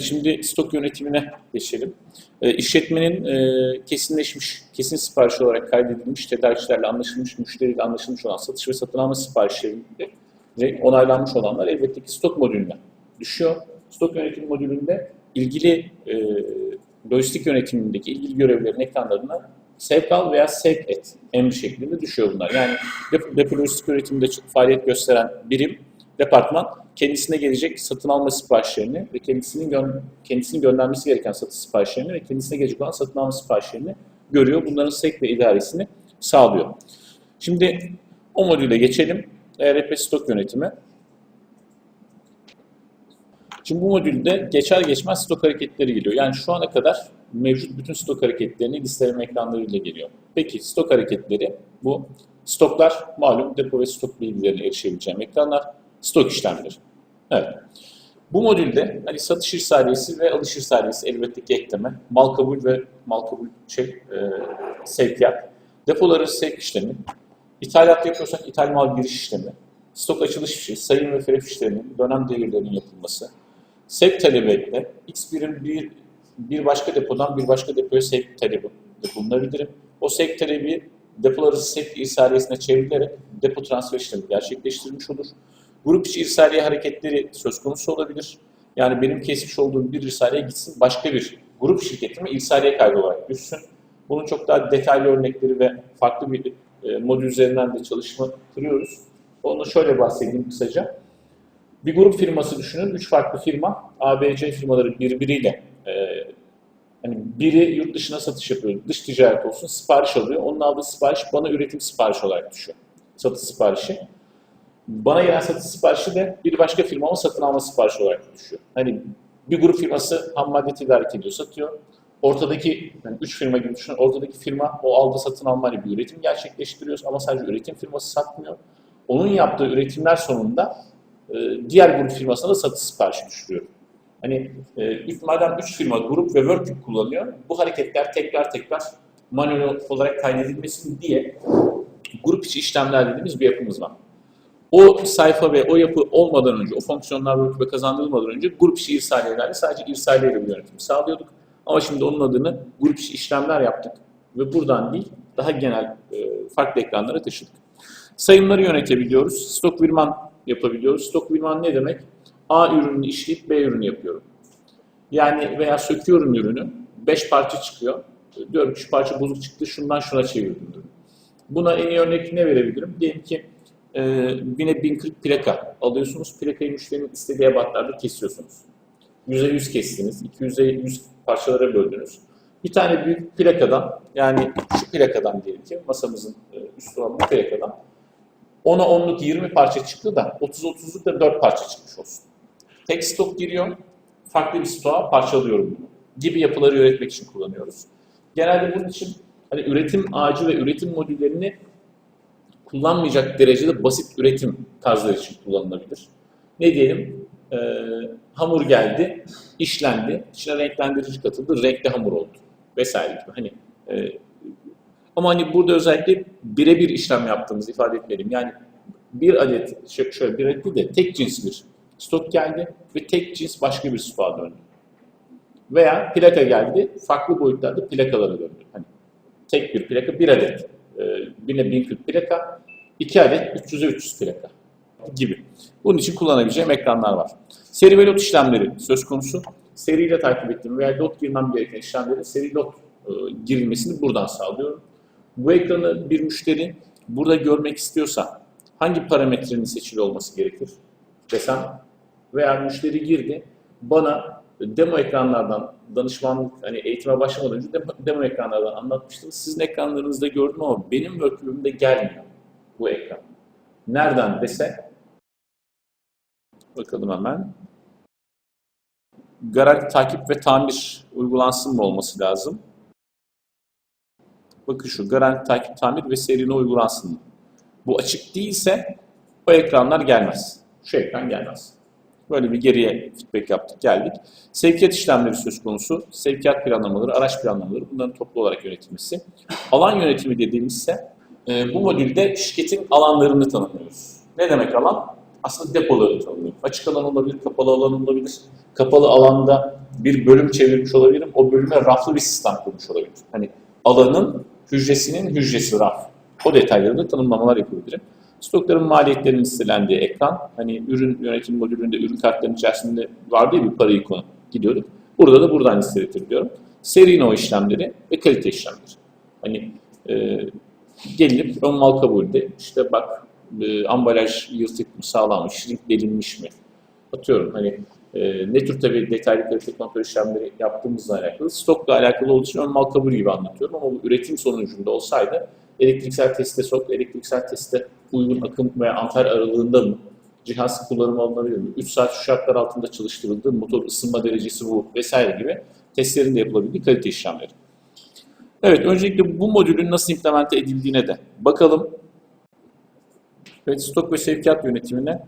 Şimdi stok yönetimine geçelim. E, işletmenin e, kesinleşmiş, kesin sipariş olarak kaydedilmiş, tedarikçilerle anlaşılmış, müşteriyle anlaşılmış olan satış ve satın alma siparişlerinde ve onaylanmış olanlar elbette ki stok modülüne düşüyor. Stok yönetim modülünde ilgili e, lojistik yönetimindeki ilgili görevlerin ekranlarına sevk al veya sevk et emri şeklinde düşüyor bunlar. Yani depo, depo lojistik üretiminde faaliyet gösteren birim, departman kendisine gelecek satın alma siparişlerini ve kendisinin gö- kendisinin göndermesi gereken satış siparişlerini ve kendisine gelecek olan satın alma siparişlerini görüyor. Bunların sevk ve idaresini sağlıyor. Şimdi o modüle geçelim. ERP stok yönetimi. Şimdi bu modülde geçer geçmez stok hareketleri geliyor. Yani şu ana kadar mevcut bütün stok hareketlerini listeleme ekranlarıyla geliyor. Peki stok hareketleri bu. Stoklar malum depo ve stok bilgilerine erişebileceğim ekranlar. Stok işlemleri. Evet. Bu modülde hani satış irsaliyesi ve alış irsaliyesi elbette ki ekleme, mal kabul ve mal kabul şey, e, sevkiyat, depoların sevk işlemi, ithalat yapıyorsak ithal mal giriş işlemi, stok açılış fişi, sayım ve feref işlerinin, dönem devirlerinin yapılması, sevk talebi ekle, X birim bir, bir başka depodan bir başka depoya sevk talebi de bulunabilirim. O sevk talebi depoları sevk irsaliyesine çevrilerek depo transfer işlemi gerçekleştirilmiş olur. Grup içi irsaliye hareketleri söz konusu olabilir. Yani benim kesmiş olduğum bir irsaliye gitsin başka bir grup şirketime irsaliye kaydı olarak düşsün. Bunun çok daha detaylı örnekleri ve farklı bir e, modül üzerinden de çalışma kuruyoruz. Onu şöyle bahsedeyim kısaca. Bir grup firması düşünün. Üç farklı firma, ABC firmaları birbiriyle e, hani biri yurt dışına satış yapıyor, dış ticaret olsun, sipariş alıyor. Onun aldığı sipariş bana üretim siparişi olarak düşüyor. Satış siparişi. Bana gelen satış siparişi de bir başka firmama satın alma siparişi olarak düşüyor. Hani bir grup firması ham madde tedarik ediyor, satıyor. Ortadaki, yani üç firma gibi düşünün, ortadaki firma o aldığı satın almayla bir üretim gerçekleştiriyoruz ama sadece üretim firması satmıyor. Onun yaptığı üretimler sonunda e, diğer grup firmasına da satış siparişi düşürüyor. Hani e, madem üç firma grup ve workgroup kullanıyor, bu hareketler tekrar tekrar manuel olarak kaydedilmesin diye grup içi işlemler dediğimiz bir yapımız var. O sayfa ve o yapı olmadan önce, o fonksiyonlar ve kazandırılmadan önce grup içi irsaliyelerle sadece irsaliyeyle bu yönetimi sağlıyorduk. Ama şimdi onun adını grup içi işlemler yaptık ve buradan değil, daha genel e, farklı ekranlara taşıdık. Sayımları yönetebiliyoruz, stok virman yapabiliyoruz. Stok virman ne demek? A ürününü işleyip B ürünü yapıyorum. Yani veya söküyorum ürünü, 5 parça çıkıyor. Diyorum şu parça bozuk çıktı, şundan şuna çevirdim ürünü. Buna en iyi örnek ne verebilirim? Diyelim ki e, yine 1040 plaka alıyorsunuz. Plakayı müşterinin istediği ebatlarda kesiyorsunuz. 100'e 100 kestiniz. 200'e 100 parçalara böldünüz. Bir tane büyük plakadan yani şu plakadan diyelim ki masamızın e, üstü olan bu plakadan 10'a 10'luk 20 parça çıktı da 30-30'luk da 4 parça çıkmış olsun. Tek stok giriyor, farklı bir stoğa parçalıyorum bunu gibi yapıları üretmek için kullanıyoruz. Genelde bunun için hani üretim ağacı ve üretim modüllerini kullanmayacak derecede basit üretim tarzları için kullanılabilir. Ne diyelim? Ee, hamur geldi, işlendi, içine renklendirici katıldı, renkli hamur oldu vesaire gibi. Hani e, ama hani burada özellikle birebir işlem yaptığımızı ifade etmeliyim. Yani bir adet, şöyle bir adet de tek cins bir stok geldi ve tek cins başka bir stoğa döndü. Veya plaka geldi, farklı boyutlarda plakalara döndü. Hani tek bir plaka, bir adet. E, birine 1040 plaka, iki adet 300'e 300 plaka gibi. Bunun için kullanabileceğim ekranlar var. Seri ve lot işlemleri söz konusu. Seriyle takip ettiğim veya lot girmem gereken işlemleri seri lot e, girilmesini buradan sağlıyorum. Bu ekranı bir müşteri burada görmek istiyorsa hangi parametrenin seçili olması gerekir desem veya müşteri girdi bana demo ekranlardan danışmanlık hani eğitime başlamadan önce demo, demo ekranlardan anlatmıştım. Sizin ekranlarınızda gördüm ama benim workflow'umda gelmiyor bu ekran. Nereden dese bakalım hemen. Garanti takip ve tamir uygulansın mı olması lazım? Bakın şu garanti takip tamir ve serine uygulansın mı? Bu açık değilse o ekranlar gelmez. Şu ekran gelmez. Böyle bir geriye feedback yaptık, geldik. Sevkiyat işlemleri söz konusu. Sevkiyat planlamaları, araç planlamaları bunların toplu olarak yönetilmesi. Alan yönetimi dediğimizse e, bu modülde şirketin alanlarını tanımlıyoruz. Ne demek alan? aslında depoları tanımlıyor. Açık alan olabilir, kapalı alan olabilir. Kapalı alanda bir bölüm çevirmiş olabilirim. O bölüme raflı bir sistem kurmuş olabilirim. Hani alanın hücresinin hücresi raf. O detayları da tanımlamalar yapabilirim. Stokların maliyetlerinin listelendiği ekran, hani ürün yönetim modülünde ürün kartlarının içerisinde vardı ya bir para ikonu gidiyorduk. Burada da buradan listelettiriliyorum. Seri o işlemleri ve kalite işlemleri. Hani e, gelinip ön mal kabulde işte bak e, ambalaj yırtık mı sağlanmış, şirink delinmiş mi? Atıyorum hani e, ne tür tabii detaylı kalite kontrol işlemleri yaptığımızla alakalı, stokla alakalı olduğu için ön mal kabul gibi anlatıyorum ama bu üretim sonucunda olsaydı elektriksel teste sok, elektriksel teste uygun akım veya amper aralığında mı? Cihaz kullanım alınabilir mi? 3 saat şu şartlar altında çalıştırıldı, motor ısınma derecesi bu vesaire gibi testlerin de yapılabildiği kalite işlemleri. Evet, öncelikle bu modülün nasıl implemente edildiğine de bakalım. Evet, stok ve sevkiyat yönetimine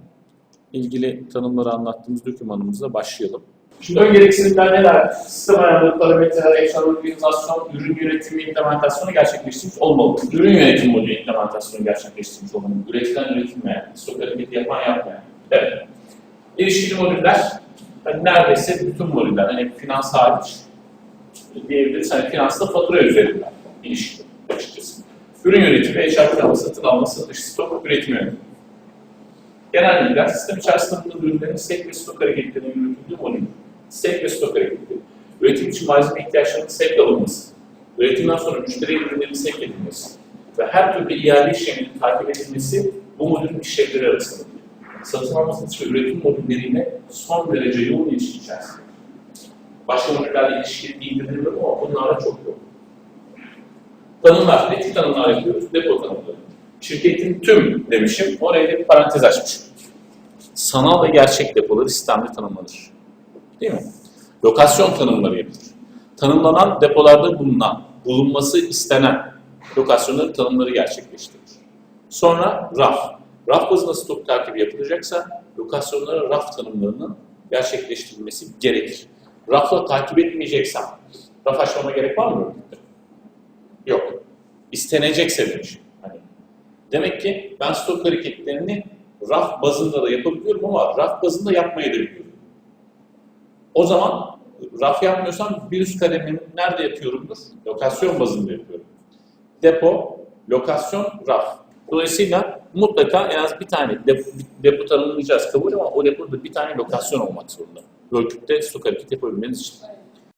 ilgili tanımları anlattığımız dokümanımıza başlayalım. Şimdi ön gereksinimler neler? Sistem ayarları, parametreler, ekran organizasyon, ürün yönetimi implementasyonu gerçekleştirmiş olmalı. Ürün yönetim modülü implementasyonu gerçekleştirmiş olmalı. Üretilen üretilmeyen, stok hareketi yapan yapmayan. Evet. İlişkili modüller, hani neredeyse bütün modüller, hani finans hariç diyebiliriz. Hani finansla fatura üzerinden ilişkili açıkçası. Ürün yönetimi, HR planı, satın alma, satış, stok, üretim yönetimi. Genel bilgiler, sistem içerisinde bulunan ürünlerin sevk ve stok hareketlerinin yürütüldüğü modül. Sevk ve stok hareketleri. Üretim için malzeme ihtiyaçlarının sevk alınması. Üretimden sonra müşteriye ürünlerin sevk edilmesi. Ve her türlü iade işleminin takip edilmesi bu modülün işlevleri arasında. Satın alma, satış üretim modülleriyle son derece yoğun ilişki içerisinde. Başka modüllerle ilişkili bildirilmiyor ama bunlarla çok yok. Tanımlar, ne tip tanımlar yapıyoruz? Depo tanımları. Şirketin tüm demişim, oraya da bir parantez açmışım. Sanal ve gerçek depoları sistemde tanımlanır. Değil mi? Lokasyon tanımları yapılır. Tanımlanan depolarda bulunan, bulunması istenen lokasyonların tanımları gerçekleştirilir. Sonra raf. Raf bazında stok takibi yapılacaksa lokasyonlara raf tanımlarının gerçekleştirilmesi gerekir. Rafla takip etmeyeceksem raf açmama gerek var mı? Yok. İstenecekse demişim. Hani demek ki ben stok hareketlerini raf bazında da yapabiliyorum ama raf bazında yapmayı da biliyorum. O zaman raf yapmıyorsam bir üst kademini nerede yapıyorumdur? Lokasyon bazında yapıyorum. Depo, lokasyon, raf. Dolayısıyla mutlaka en az bir tane depo, depo tanımlayacağız kabul ama o depoda bir tane lokasyon olmak zorunda. Workup'te stok hareketi yapabilmeniz için.